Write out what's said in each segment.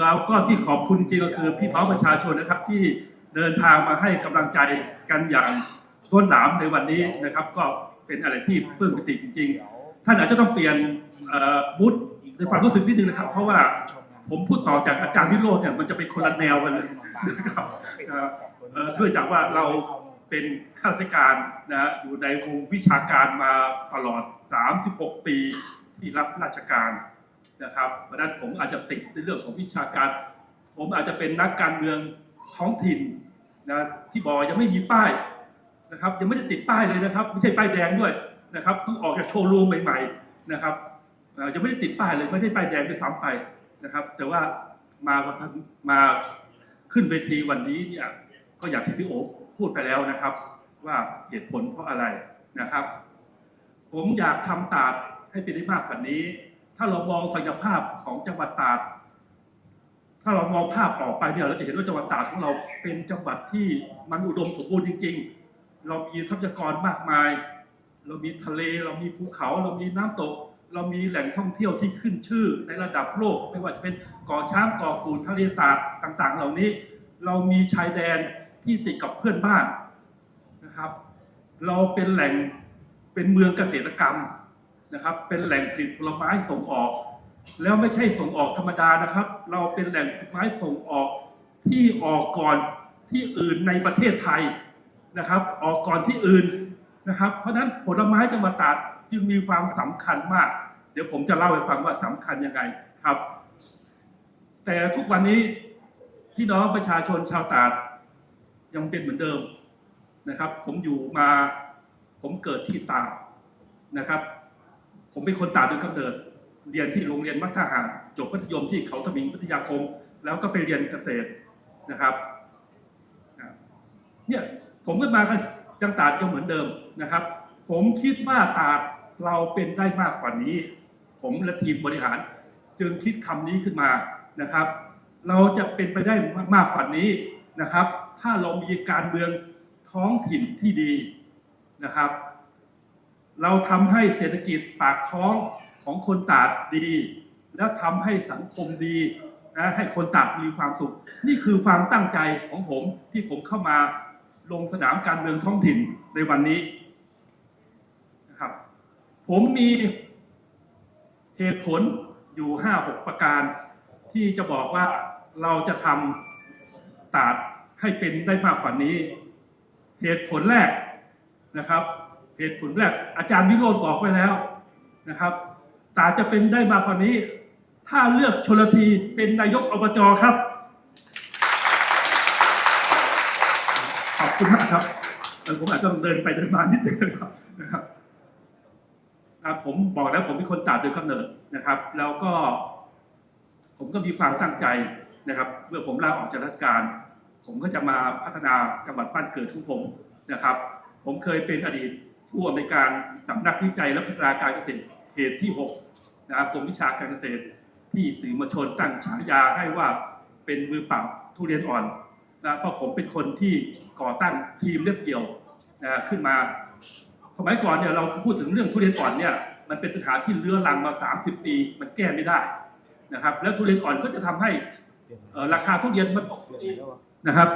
แล้วก็ที่ขอบคุณจริงก็คือพี่น้องประชาชนนะครับที่เดินทางมาให้กำลังใจกันอย่างท้นหนามในวันนี้นะครับ ก็เป็นอะไรที่ปลื้มปิติจริง ๆ ท่านอาจจะต้องเปลี่ยนบูธในความรู้สึกนิดนึงนะครับ เพราะว่าผมพูดต่อจากอาจารย์วิโรจน์เนี่ยมันจะเป็นคนละแนวกันเลยนะครับด้วยจากว่าเราเป็นข้าราชการนะอยู่ในวงวิชาการมาตลอด 36 ปีที่รับราชการ นะครับเพราะนั้นผมอาจจะติดในเรื่องของวิชาการ ผมอาจจะเป็นนักการเมืองท้องถิ่นนะที่บอกยังไม่มีป้ายนะครับยังไม่ได้ติดป้ายเลยนะครับ ไม่ใช่ป้ายแดงด้วยนะครับเพิ่งออกจากโชว์รูมใหม่ๆนะครับยังไม่ได้ติดป้ายเลยไม่ได้ป้ายแดงด้วยซ้ำไปนะครับ แต่ว่ามามาขึ้นเวทีวันนี้เนี่ยก็อย่างที่พี่โอ๊คพูดไปแล้วนะครับ ว่าเหตุผลเพราะอะไรนะครับ ผมอยากทำตาดให้เป็นได้มากกว่านี้ ถ้าเรามองศักยภาพของจังหวัดตราด ถ้าเรามองภาพออกไปเนี่ยเราจะเห็นว่าจังหวัดตราดของเราเป็นจังหวัดที่มันอุดมสมบูรณ์จริง ๆ เรามีทรัพยากรมากมาย เรามีทะเล เรามีภูเขา เรามีน้ำตก เรามีแหล่งท่องเที่ยวที่ขึ้นชื่อในระดับโลก ไม่ว่าจะเป็นเกาะช้างเกาะกูดทะเลตาดต่าง ๆ เหล่านี้ เรามีชายแดนที่ติดกับเพื่อนบ้านนะครับ เราเป็นแหล่งเป็นเมืองเกษตรกรรม นะครับ เป็นแหล่งผลิตผลไม้ส่งออก แล้วไม่ใช่ส่งออกธรรมดานะครับ เราเป็นแหล่งผลไม้ส่งออกที่ออกก่อนที่อื่นในประเทศไทยนะครับ ออกก่อนที่อื่นนะครับ เพราะฉะนั้นผลไม้จังหวัดตราดจึงมีความสำคัญมาก เดี๋ยวผมจะเล่าให้ฟังว่าสำคัญยังไงครับ แต่ทุกวันนี้พี่น้องประชาชนชาวตราดยังเป็นเหมือนเดิมนะครับ ผมอยู่มาผมเกิดที่ตาดนะครับ ผมเป็นคนตาดโดยกำเนิด เรียนที่โรงเรียนมัธยมจบมัธยมที่เขาสมิงวิทยาคม แล้วก็ไปเรียนเกษตรนะครับเนี่ยผมก็มาจังตาดยังเหมือนเดิมนะครับ ผมคิดว่าตาดเราเป็นได้มากกว่านี้ ผมและทีมบริหาร จึงคิดคำนี้ขึ้นมานะครับ เราจะเป็นไปได้มากกว่านี้นะครับ ถ้าเรามีการเมืองท้องถิ่นที่ดีนะครับ เราทำให้เศรษฐกิจปากท้องของคนตาดดี แล้วทำให้สังคมดีนะให้คนตาดมีความสุข นี่คือความตั้งใจของผมที่ผมเข้ามาลงสนามการเมืองท้องถิ่นในวันนี้นะครับ ผมมีเหตุผลอยู่ห้าหกประการ ที่จะบอกว่าเราจะทำตาดให้เป็นได้มากกว่านี้ เหตุผลแรกนะครับ เหตุผลแรกอาจารย์วิโรจน์บอกไว้แล้วนะครับตาจะเป็นได้มากกว่านี้ ถ้าเลือกชลทีเป็นนายกอบจครับ ขอบคุณมากครับผมอาจจะต้องเดินไปเดินมานิดนึงนะครับนะครับผมบอกแล้วผมเป็นคนตาดโดยกำเนิดนะครับ แล้วก็ ผมก็มีความตั้งใจนะครับ เมื่อผมลาออกจากราชการ ผมก็จะมาพัฒนาจังหวัดบ้านเกิดของผมนะครับ ผมเคยเป็นอดีต ผู้อำนวยการสำนักวิจัยและพัฒนาการเกษตรเขตที่6นะครับกรมวิชาการเกษตรที่สื่อมวลชนตั้งฉายาให้ว่าเป็นมือปล่าทุเรียนอ่อนนะเพราะผมเป็นคนที่ก่อตั้งทีมเรียบเกี่ยวนะขึ้นมา สมัยก่อนเนี่ยเราพูดถึงเรื่องทุเรียนอ่อนเนี่ยมันเป็นปัญหาที่เลื้อรังมา 30 ปี มันแก้ไม่ได้นะครับ แล้วทุเรียนอ่อนก็จะทำให้ราคาทุเรียนมันตกนะครับ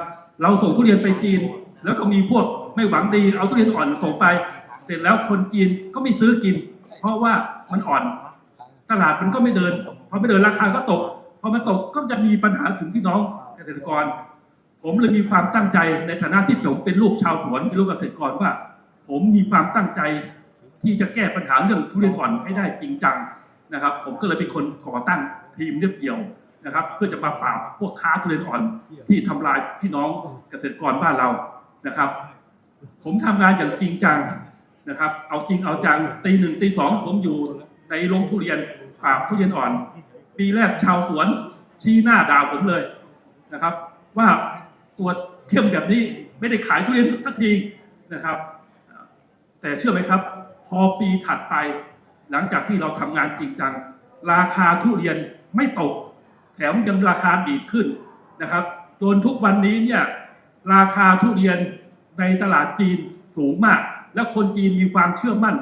เราส่งทุเรียนไปจีน แล้วก็มีพวกไม่หวังดีเอาทุเรียนอ่อนส่งไป ร็จแล้วคนจีนก็ไม่ซื้อกิน เพราะว่ามันอ่อน ตลาดมันก็ไม่เดินพอไม่เดินราคาก็ตกพอมันตกก็จะมีปัญหาถึงพี่น้องเกษตรกร ผมเลยมีความตั้งใจในฐานะที่ผมเป็นลูกชาวสวนเป็นลูกเกษตรกรว่า ผมมีความตั้งใจ ที่จะแก้ปัญหาเรื่องทุเรียนอ่อนให้ได้จริงจังนะครับ ผมก็เลยเป็นคนก่อตั้งทีมเรียบเกี่ยวนะครับ เพื่อจะมาปราบพวกค้าทุเรียนอ่อนที่ทำลายพี่น้องเกษตรกรบ้านเรานะครับ ผมทำงานอย่างจริงจัง นะครับ เอาจริงเอาจังตีหนึ่งตีสองผมอยู่ในโรงทุเรียนปราทุเรียนอ่อน ปีแรกชาวสวนชี้หน้าด่าผมเลยนะครับ ว่าตัวเทียมแบบนี้ไม่ได้ขายทุเรียนสักทีนะครับ แต่เชื่อไหมครับ พอปีถัดไป หลังจากที่เราทำงานจริงจัง ราคาทุเรียนไม่ตก แถมยังราคาดีดขึ้นนะครับจนทุกวันนี้เนี่ยราคาทุเรียนในตลาดจีนสูงมาก และคนจีนมีความเชื่อมั่น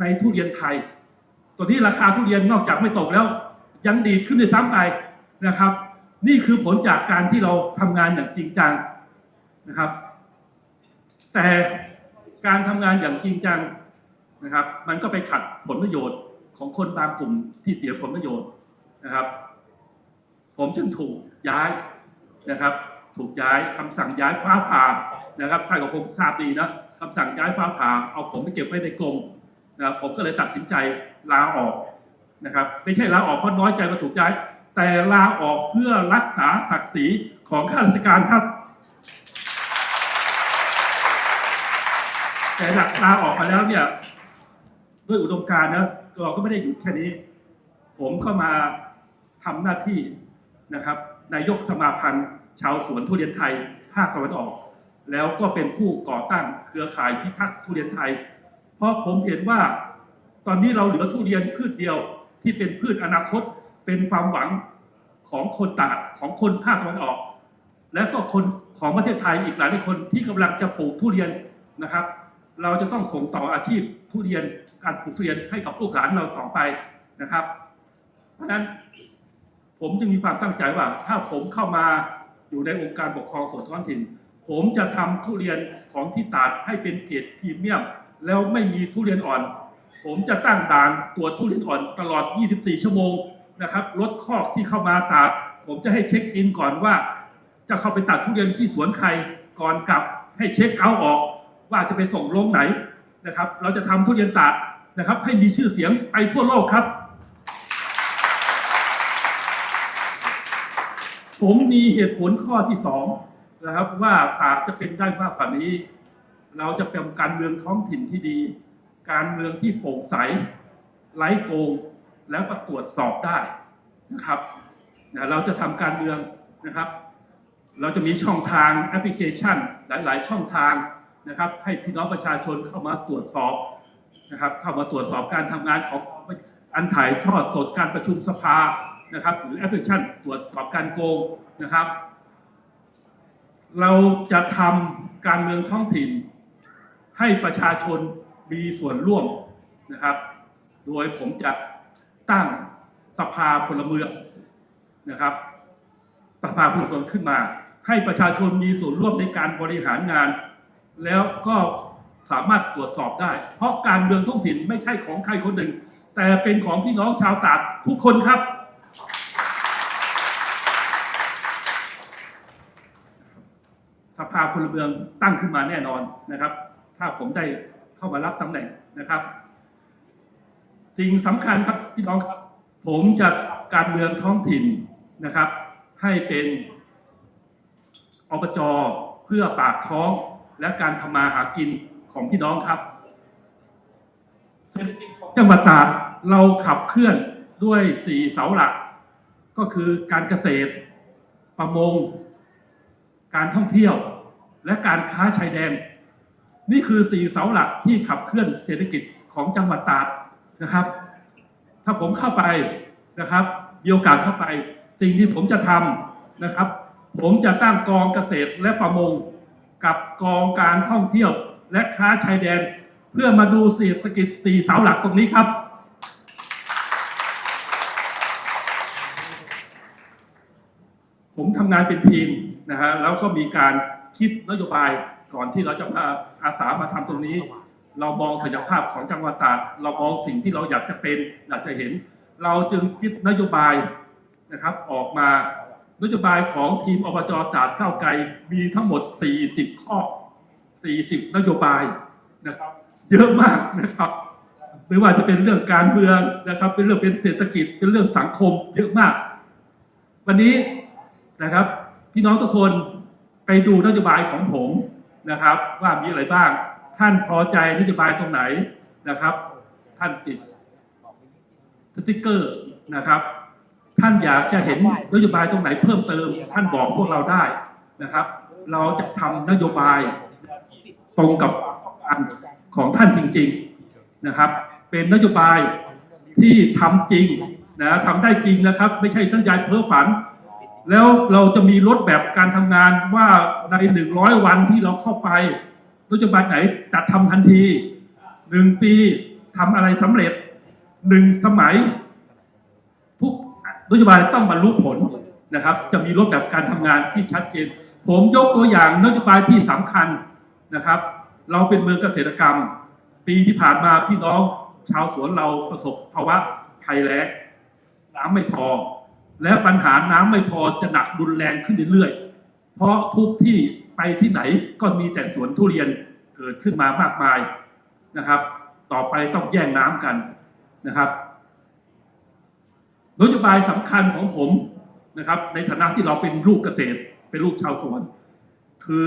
ในทุเรียนไทยตัวที่ราคาทุเรียนนอกจากไม่ตกแล้ว ยังดีขึ้นด้วยซ้ำไปนะครับ นี่คือผลจากการที่เราทำงานอย่างจริงจังนะครับ แต่การทำงานอย่างจริงจังนะครับ มันก็ไปขัดผลประโยชน์ของคนบางกลุ่มที่เสียผลประโยชน์นะครับ ผมจึงถูกย้ายนะครับ ถูกย้ายคำสั่งย้ายฟ้าผ่านะครับท่านก็คงทราบดีนะ คำสั่งย้ายฟ้าผ่าเอาผมไปเก็บไว้ในกรมนะครับผมก็เลยตัดสินใจลาออกนะครับ ไม่ใช่ลาออกเพราะน้อยใจว่าถูกย้าย แต่ลาออกเพื่อรักษาศักดิ์ศรีของข้าราชการครับ แต่หลักลาออกมาแล้วเนี่ยด้วยอุดมการณ์นะเราก็ไม่ได้หยุดแค่นี้ ผมเข้ามาทำหน้าที่นะครับนายกสมาพันธ์ ชาวสวนทุเรียนไทยภาคตะวันออก แล้วก็เป็นผู้ก่อตั้งเครือข่ายพิทักษ์ทุเรียนไทย เพราะผมเห็นว่าตอนนี้เราเหลือทุเรียนพืชเดียวที่เป็นพืชอนาคต เป็นความหวังของคนตากของคนภาคตะวันออก และก็คนของประเทศไทยอีกหลายหลายคนที่กำลังจะปลูกทุเรียนนะครับ เราจะต้องส่งต่ออาชีพทุเรียนการปลูกทุเรียนให้กับลูกหลานเราต่อไปนะครับ เพราะฉะนั้นผมจึงมีความตั้งใจว่า ถ้าผมเข้ามาอยู่ในองค์การปกครองส่วนท้องถิ่น ผมจะทำทุเรียนของที่ตาดให้เป็นเกรดพรีเมียม แล้วไม่มีทุเรียนอ่อน ผมจะตั้งด่านตรวจทุเรียนอ่อนตลอด 24 ชั่วโมงนะครับรถคอกที่เข้ามาตาด ผมจะให้เช็คอินก่อนว่า จะเข้าไปตัดทุเรียนที่สวนใครก่อนกลับให้เช็คเอาท์ออก ว่าจะไปส่งโรงไหนนะครับ เราจะทำทุเรียนตาดนะครับ ให้มีชื่อเสียงไปทั่วโลกครับ ผมมีเหตุผลข้อที่สอง นะครับว่าตาดจะเป็นได้มากกว่านี้ เราจะเป็นการเมืองท้องถิ่นที่ดี การเมืองที่โปร่งใสไร้โกง แล้วก็ตรวจสอบได้นะครับเราจะทำการเมืองนะครับ เราจะมีช่องทางแอปพลิเคชัน หลาย ๆ ช่องทางนะครับ ให้พี่น้องประชาชนเข้ามาตรวจสอบนะครับ เข้ามาตรวจสอบการทำงานของอันถ่ายทอดสดการประชุมสภานะครับ หรือแอปพลิเคชันตรวจสอบการโกงนะครับ เราจะทำการเมืองท้องถิ่น ให้ประชาชนมีส่วนร่วมนะครับ โดยผมจะตั้งสภาพลเมืองนะครับสภาพลเมืองขึ้นมา ให้ประชาชนมีส่วนร่วมในการบริหารงาน แล้วก็สามารถตรวจสอบได้ เพราะการเมืองท้องถิ่นไม่ใช่ของใครคนหนึ่ง แต่เป็นของพี่น้องชาวตากทุกคนครับ ส ภาพลเมืองตั้งขึ้นมาแน่นอนนะครับ ถ้าผมได้เข้ามารับตำแหน่งนะครับ สิ่งสำคัญครับพี่น้องครับ ผมจะการเมืองท้องถิ่นนะครับ ให้เป็นอบจเพื่อปากท้องและการทำมาหากินของพี่น้องครับเศรษฐกิจของจังหวัดตากเราขับเคลื่อนด้วยสี่เสาหลัก ก็คือการเกษตร ประมง การท่องเที่ยว และการค้าชายแดน นี่คือสี่เสาหลักที่ขับเคลื่อนเศรษฐกิจของจังหวัดตากนะครับ ถ้าผมเข้าไปนะครับมีโอกาสเข้าไป สิ่งที่ผมจะทำนะครับ ผมจะตั้งกองเกษตรและประมง กับกองการท่องเที่ยวและค้าชายแดน เพื่อมาดูเศรษฐกิจสี่เสาหลักตรงนี้ครับผมทำงานเป็นทีมนะฮะแล้วก็มีการ คิดนโยบายก่อนที่เราจะมาอาสามาทำตรงนี้ เรามองศักยภาพของจังหวัดตากเรามองสิ่งที่เราอยากจะเป็นอยากจะเห็น เราจึงคิดนโยบายนะครับออกมานโยบายของทีมอบจตากก้าวไกลมีทั้งหมด 40 ข้อ 40 นโยบายนะครับ เยอะมากนะครับ ไม่ว่าจะเป็นเรื่องการเมืองนะครับ เป็นเรื่องเป็นเศรษฐกิจเป็นเรื่องสังคมเยอะมาก วันนี้นะครับ พี่น้องทุกคน ไปดูนโยบายของผมนะครับ ว่ามีอะไรบ้าง ท่านพอใจนโยบายตรงไหนนะครับ ท่านติดสติ๊กเกอร์นะครับ ท่านอยากจะเห็นนโยบายตรงไหนเพิ่มเติม ท่านบอกพวกเราได้นะครับ เราจะทำนโยบายตรงกับอันของท่านจริง ๆนะครับ เป็นนโยบายที่ทำจริงนะทำได้จริงนะครับ ไม่ใช่ตั้งใจเพ้อฝัน แล้วเราจะมีรถแบบการทำงานว่าในหนึ่งร้อยวันที่เราเข้าไปนโยบายไหนจะทำทันทีหนึ่งปีทำอะไรสำเร็จหนึ่งสมัยทุกนโยบายต้องบรรลุผลนะครับ จะมีรูปแบบการทำงานที่ชัดเจน ผมยกตัวอย่างนโยบายที่สำคัญนะครับ เราเป็นเมืองเกษตรกรรม ปีที่ผ่านมาพี่น้องชาวสวนเราประสบภาวะภัยแล้งน้ำไม่พอ และปัญหาน้ำไม่พอจะหนักรุนแรงขึ้นเรื่อยๆ เพราะทุกที่ไปที่ไหนก็มีแต่สวนทุเรียนเกิดขึ้นมามากมายนะครับ ต่อไปต้องแย่งน้ำกันนะครับนโยบายสำคัญของผมนะครับ ในฐานะที่เราเป็นลูกเกษตร เป็นลูกชาวสวน คือ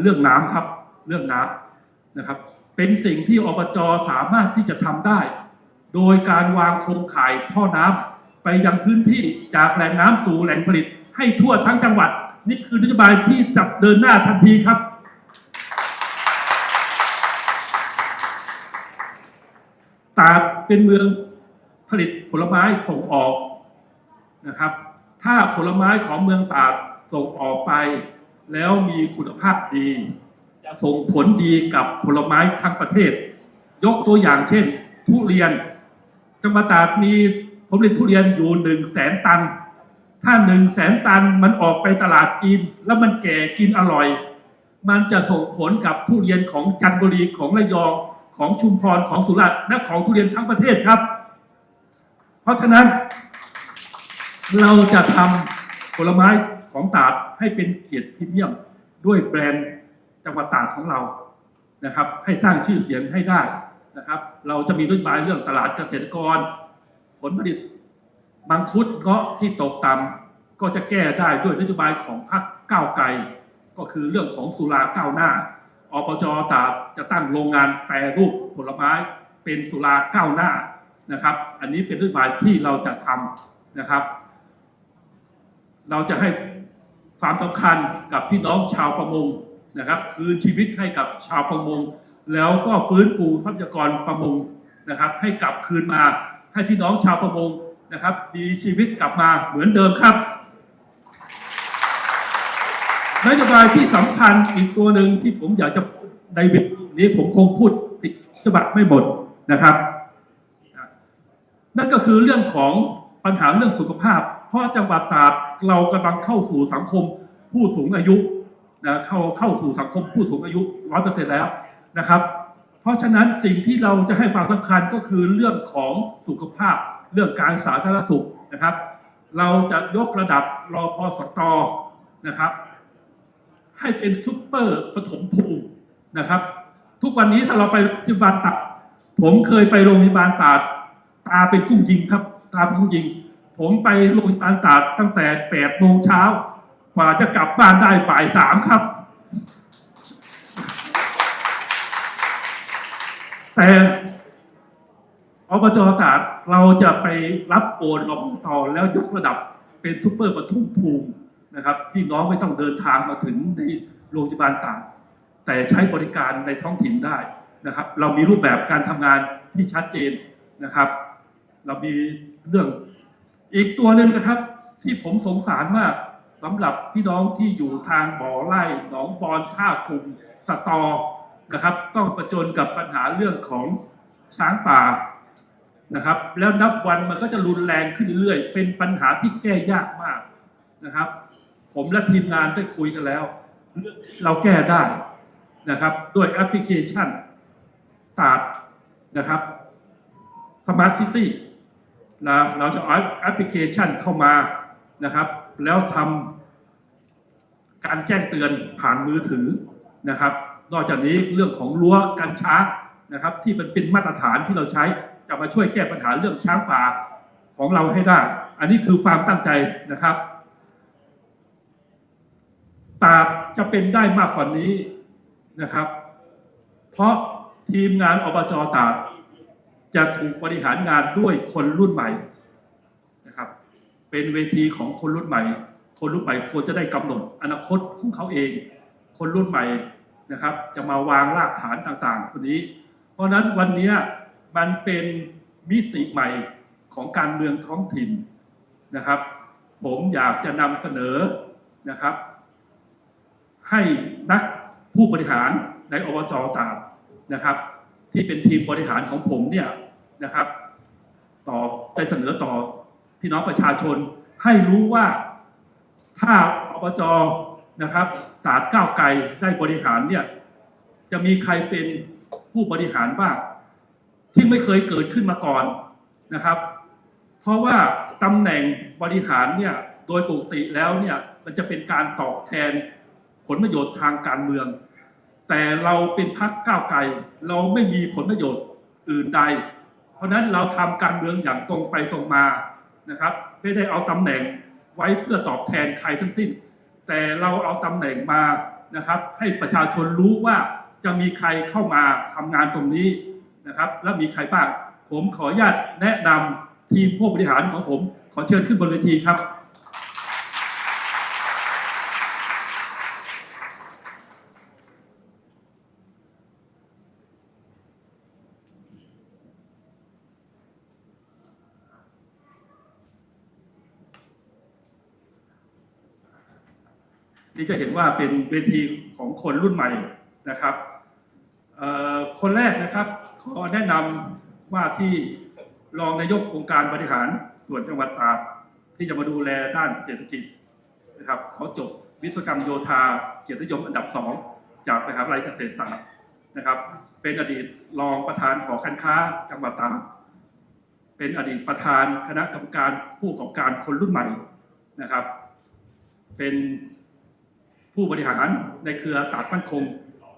เรื่องน้ำครับ เรื่องน้ำนะครับ เป็นสิ่งที่อบจสามารถที่จะทำได้ โดยการวางโครงข่ายท่อน้ำ ไปยังพื้นที่จากแหล่งน้ำสู่แหล่งผลิต ให้ทั่วทั้งจังหวัด นี่คือนโยบายที่จะเดินหน้าทันทีครับ ตาเป็นเมืองผลิตผลไม้ส่งออกนะครับ ถ้าผลไม้ของเมืองตาส่งออกไป แล้วมีคุณภาพดี จะส่งผลดีกับผลไม้ทั้งประเทศ ยกตัวอย่างเช่น ทุเรียนจังหวัดตาดมี ผลผลิตทุเรียนอยู่หนึ่งแสนตัน ถ้าหนึ่งแสนตันมันออกไปตลาดจีน แล้วมันแก่กินอร่อย มันจะส่งผลกับทุเรียนของจันทบุรีของระยองของชุมพรของสุราษฎร์และของทุเรียนทั้งประเทศครับ เพราะฉะนั้น เราจะทำผลไม้ของตาดให้เป็นเกียรติพรีเมียม ด้วยแบรนด์จังหวัดตาดของเรานะครับ ให้สร้างชื่อเสียงให้ได้นะครับ เราจะมีนโยบายเรื่องตลาดเกษตรกร ผลผลิตมังคุดเงาะที่ตกต่ำก็จะแก้ได้ด้วยนโยบายของพรรคก้าวไกล ก็คือเรื่องของสุราก้าวหน้าอปจตาจะตั้งโรงงานแปรรูปผลไม้เป็นสุราก้าวหน้านะครับ อันนี้เป็นนโยบายที่เราจะทำนะครับ เราจะให้ความสำคัญกับพี่น้องชาวประมงนะครับ คืนชีวิตให้กับชาวประมง แล้วก็ฟื้นฟูทรัพยากรประมงนะครับ ให้กลับคืนมา ให้พี่น้องชาวประมงนะครับมีชีวิตกลับมาเหมือนเดิมครับนโยบายที่สำคัญอีกตัวหนึ่งที่ผมอยากจะในวิดนี้ผมคงพูดสิฉบับไม่หมดนะครับ นั่นก็คือเรื่องของปัญหาเรื่องสุขภาพ เพราะจังหวัดตราดเรากำลังเข้าสู่สังคมผู้สูงอายุนะเข้าเข้าสู่สังคมผู้สูงอายุร้อยเปอร์เซ็นต์แล้วนะครับ เพราะฉะนั้นสิ่งที่เราจะให้ความสำคัญก็คือเรื่องของสุขภาพ เรื่องการสาธารณสุขนะครับ เราจะยกระดับรอพอสตนะครับ ให้เป็นซุปเปอร์ปฐมภูมินะครับ ทุกวันนี้ถ้าเราไปโรงพยาบาลตราดผมเคยไปโรงพยาบาลตาดตาเป็นกุ้งยิงครับ ตาเป็นกุ้งยิง ผมไปโรงพยาบาลตาดตั้งแต่แปดโมงเช้ากว่าจะกลับบ้านได้บ่ายสามครับ แต่อบจตราดเราจะไปรับโอนรอบตแล้วยกระดับเป็นซุปเปอร์ปทุมภูมินะครับพี่น้องไม่ต้องเดินทางมาถึงในโรงพยาบาลตราดแต่ใช้บริการในท้องถิ่นได้นะครับ เรามีรูปแบบการทำงานที่ชัดเจนนะครับ เรามีเรื่องอีกตัวหนึ่งนะครับ ที่ผมสงสารมากสำหรับพี่น้องที่อยู่ทางบ่อไร่หนองบอนท่ากลุ่มสตอ นะครับ ต้องประจนกับปัญหาเรื่องของช้างป่านะครับ แล้วนับวันมันก็จะรุนแรงขึ้นเรื่อยเป็นปัญหาที่แก้ยากมากนะครับ ผมและทีมงานได้คุยกันแล้ว เราแก้ได้นะครับด้วยแอปพลิเคชันตาดนะครับ Smart City นะเราจะเอาแอปพลิเคชันเข้ามานะครับ แล้วทำการแจ้งเตือนผ่านมือถือนะครับ นอกจากนี้เรื่องของรั้วกันช้างนะครับที่มันเป็นมาตรฐานที่เราใช้จะมาช่วยแก้ปัญหาเรื่องช้างป่าของเราให้ได้ อันนี้คือความตั้งใจนะครับตาดจะเป็นได้มากกว่านี้นะครับ เพราะทีมงานอบจตาดจะถูกบริหารงานด้วยคนรุ่นใหม่นะครับ เป็นเวทีของคนรุ่นใหม่ คนรุ่นใหม่ควรจะได้กำหนดอนาคตของเขาเอง คนรุ่นใหม่ นะครับ จะมาวางรากฐานต่างๆวันนี้ เพราะนั้นวันนี้มันเป็นมิติใหม่ของการเมืองท้องถิ่นนะครับ ผมอยากจะนำเสนอนะครับ ให้นักผู้บริหารในอบจตราดนะครับ ที่เป็นทีมบริหารของผมเนี่ยนะครับ ต่อได้เสนอต่อพี่น้องประชาชนให้รู้ว่าถ้าอบจ นะครับตราดก้าวไกลได้บริหารเนี่ยจะมีใครเป็นผู้บริหารบ้างที่ไม่เคยเกิดขึ้นมาก่อนนะครับ เพราะว่าตำแหน่งบริหารเนี่ยโดยปกติแล้วเนี่ยมันจะเป็นการตอบแทนผลประโยชน์ทางการเมือง แต่เราเป็นพักก้าวไกลเราไม่มีผลประโยชน์อื่นใด เพราะฉะนั้นเราทำการเมืองอย่างตรงไปตรงมานะครับ ไม่ได้เอาตำแหน่งไว้เพื่อตอบแทนใครทั้งสิ้น แต่เราเอาตำแหน่งมานะครับ ให้ประชาชนรู้ว่าจะมีใครเข้ามาทำงานตรงนี้นะครับ และมีใครบ้าง ผมขออนุญาตแนะนำทีมผู้บริหารของผม ขอเชิญขึ้นบนเวทีครับ นี่จะเห็นว่าเป็นเวทีของคนรุ่นใหม่นะครับคนแรกนะครับขอแนะนำว่าที่รองนายกองค์การบริหารส่วนจังหวัดตากที่จะมาดูแลด้านเศรษฐกิจนะครับเขาจบวิศวกรรมโยธาเกียรตินิยมอันดับสองจากมหาวิทยาลัยเกษตรศาสตร์นะครับ เป็นอดีตรองประธานหอการค้าจังหวัดตากเป็นอดีตประธานคณะกรรมการผู้ประกอบการคนรุ่นใหม่นะครับ เป็น ผู้บริหารในเครือตากมั่นคง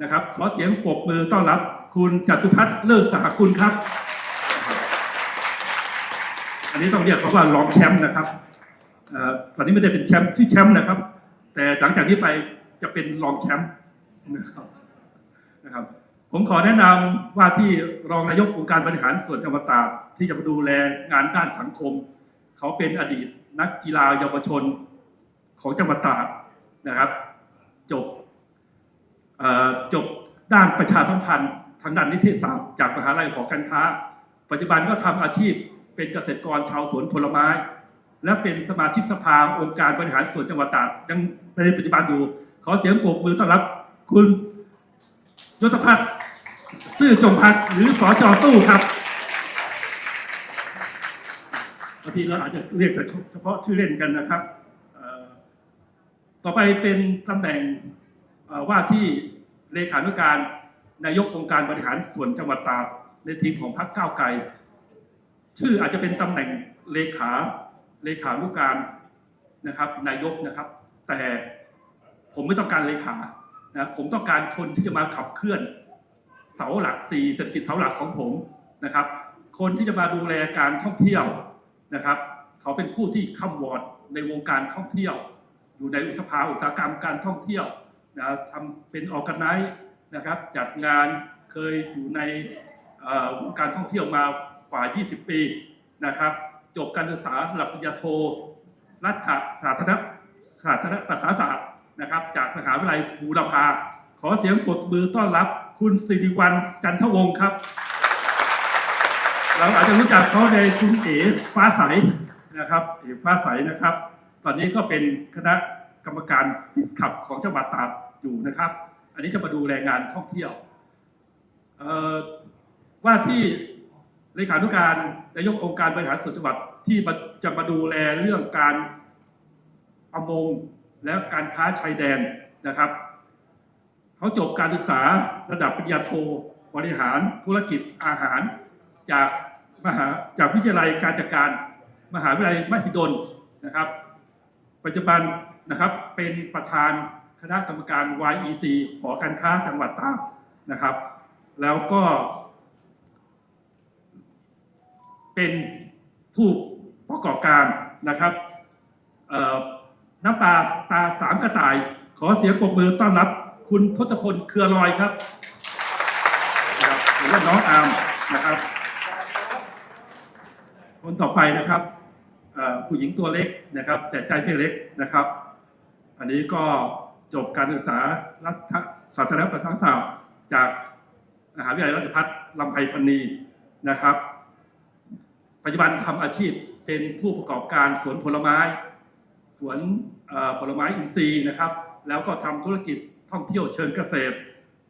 นะครับ ขอเสียงปรบมือต้อนรับคุณจตุพัฒน์เลิศสหกุลครับ อันนี้ต้องเรียกเขาว่ารองแชมป์นะครับตอนนี้ไม่ได้เป็นแชมป์ที่แชมป์นะครับ แต่หลังจากนี้ไปจะเป็นรองแชมป์นะครับนะครับ ผมขอแนะนำว่าที่รองนายกองค์การบริหารส่วนจังหวัดตากที่จะมาดูแลงานด้านสังคม เขาเป็นอดีตนักกีฬาเยาวชนของจังหวัดตากนะครับ จบจบด้านประชาสัมพันธ์ทางด้านนิเทศศาสตร์จากมหาลัยหอการค้า ปัจจุบันก็ทำอาชีพเป็นเกษตรกรชาวสวนผลไม้ และเป็นสมาชิกสภาองค์การบริหารส่วนจังหวัดตากยังในปัจจุบันอยู่ ขอเสียงปรบมือต้อนรับคุณยศพัฒน์ซื่อจงพัฒน์หรือสอจอตู้ครับบางทีเราอาจจะเรียกแต่เฉพาะชื่อเล่นกันนะครับ ต่อไปเป็นตำแหน่งว่าที่เลขานุการนายกองค์การบริหารส่วนจังหวัดตากในทีมของพรรคก้าวไกล ชื่ออาจจะเป็นตำแหน่งเลขาเลขานุการนะครับ นายกนะครับ แต่ผมไม่ต้องการเลขานะผมต้องการคนที่จะมาขับเคลื่อน เสาหลักสี่เศรษฐกิจเสาหลักของผมนะครับ คนที่จะมาดูแลการท่องเที่ยวนะครับ เขาเป็นผู้ที่ข้ามวอร์ดในวงการท่องเที่ยว อยู่ในอุตสาหอุตสาหกรรมการท่องเที่ยวนะทำเป็นออกกันไนนะครับจัดงานเคยอยู่ในวงการท่องเที่ยวมากว่า 20 ปีนะครับ จบการศึกษาระดับปริญญาโท รัฐศาสนศาสนประศาศาสตร์นะครับ จากมหาวิทยาลัยบูรพาขอเสียงปรบมือต้อนรับคุณสิริวัลจันทวงศ์ครับ เราอาจจะรู้จักเขาในคุณเอ๋ฟ้าใสนะครับเอ๋ฟ้าใสนะครับ ตอนนี้ก็เป็นคณะ กรรมการพิสขับของจังหวัดตากอยู่นะครับ อันนี้จะมาดูแลงงานท่องเที่ยวเอ่อว่าที่เลขานุการนายกองค์การบริหารส่วนจังหวัดที่จะมาดูแลเรื่องการประมงและการค้าชายแดนนะครับเขาจบการศึกษาระดับปริญญาโทบริหารธุรกิจอาหารจากมหาจากวิทยาลัยการจัดการ มหาวิทยาลัยมหิดลนะครับ ปัจจุบัน นะครับ เป็นประธานคณะกรรมการ YEC หอการค้าจังหวัดตากนะครับ แล้วก็ เป็นผู้ประกอบการนะครับน้ำปลาตาสามกระต่าย ขอเสียงปรบมือต้อนรับ คุณทศพลเครือลอยครับนะครับหรือว่าน้องอามนะครับ คนต่อไปนะครับผู้หญิงตัวเล็กนะครับ แต่ใจไม่เล็กนะครับ อันนี้ก็จบการศึกษารัฐศาสนประศาศาสตร์จากมหาวิทยาลัยราชภัฏลำไพพรรณีนะครับ ปัจจุบันทำอาชีพเป็นผู้ประกอบการสวนผลไม้ สวนผลไม้อินทรีย์นะครับ แล้วก็ทำธุรกิจท่องเที่ยวเชิงเกษตร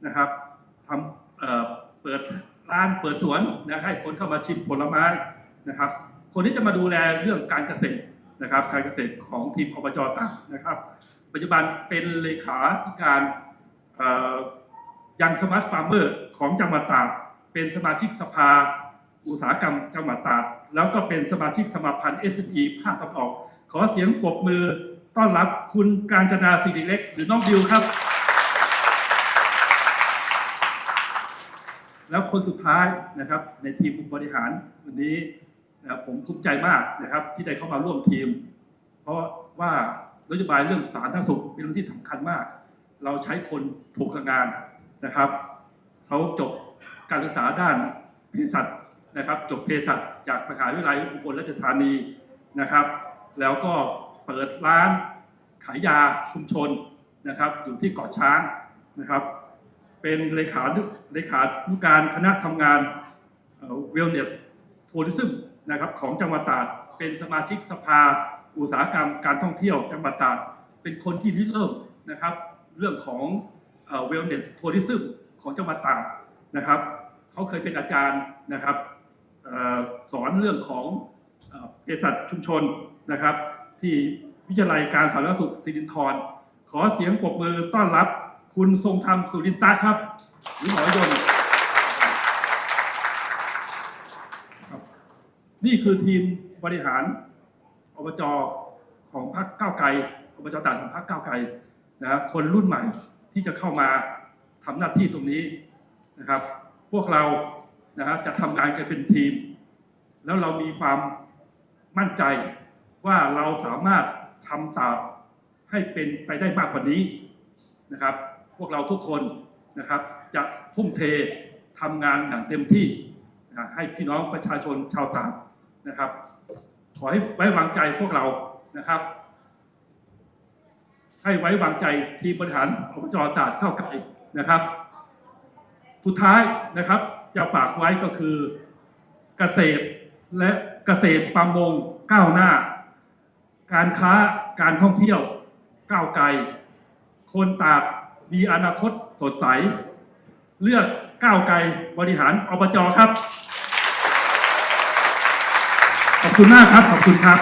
นะครับทำเเปิดร้านเปิดสวนนะให้คนเข้ามาชิมผลไม้นะครับ คนที่จะมาดูแลเรื่องการเกษตร นะครับการเกษตรของทีมอบจตากนะครับ ปัจจุบันเป็นเลขาธิการยังสมาร์ทฟาร์มเมอร์ของจังหวัดตากเป็นสมาชิกสภาอุตสาหกรรมจังหวัดตากแล้วก็เป็นสมาชิกสมาพันธ์ SME ภาคตะวันออก ขอเสียงปรบมือต้อนรับคุณการจนาสิริเล็ก หรือน้องบิวครับ แล้วคนสุดท้ายนะครับในทีมบริหารวันนี้ นะครับผมภูมิใจมากนะครับ ที่ได้เข้ามาร่วมทีม เพราะว่านโยบายเรื่องสาธารณสุขเป็นเรื่องที่สำคัญมาก เราใช้คนถูกกับงานนะครับเขาจบการศึกษาด้านเภสัชนะครับ จบเภสัชจากมหาวิทยาลัยอุบลราชธานีนะครับ แล้วก็เปิดร้านขายยาชุมชนนะครับ อยู่ที่เกาะช้างนะครับ เป็นเลขานุเลขานุการคณะทำงานเวลเนสทัวริซึม นะครับของจังหวัดตราดเป็นสมาชิกสภาอุตสาหกรรมการท่องเที่ยวจังหวัดตราดเป็นคนที่ริเริ่มนะครับเรื่องของเวลเนสทัวริซึมของจังหวัดตราดนะครับเขาเคยเป็นอาจารย์นะครับสอนเรื่องของเภสัชชุมชนนะครับ ที่วิทยาลัยการสาธารณสุขสิรินธรขอเสียงปรบมือต้อนรับ คุณทรงธรรมสุรินตาครับหรือหมอยนต์ครับ นี่คือทีมบริหารอบจของพรรคก้าวไกลอบจต่างของพรรคก้าวไกลนะคนรุ่นใหม่ที่จะเข้ามาทำหน้าที่ตรงนี้นะครับ พวกเรานะฮะจะทำงานกันเป็นทีม แล้วเรามีความมั่นใจว่าเราสามารถทำตามให้เป็นไปได้มากกว่านี้นะครับ พวกเราทุกคนนะครับ จะทุ่มเททำงานอย่างเต็มที่ให้พี่น้องประชาชนชาวตาก นะครับ ขอให้ไว้วางใจพวกเรานะครับ ให้ไว้วางใจทีมบริหารอบจตาดเข้าไกลนะครับ สุดท้ายนะครับ จะฝากไว้ก็คือเกษตรและเกษตรประมงก้าวหน้า การค้าการท่องเที่ยวก้าวไกล คนตากมีอนาคตสดใส เลือกก้าวไกลบริหารอบจครับ คุณมากครับ ขอบคุณครับ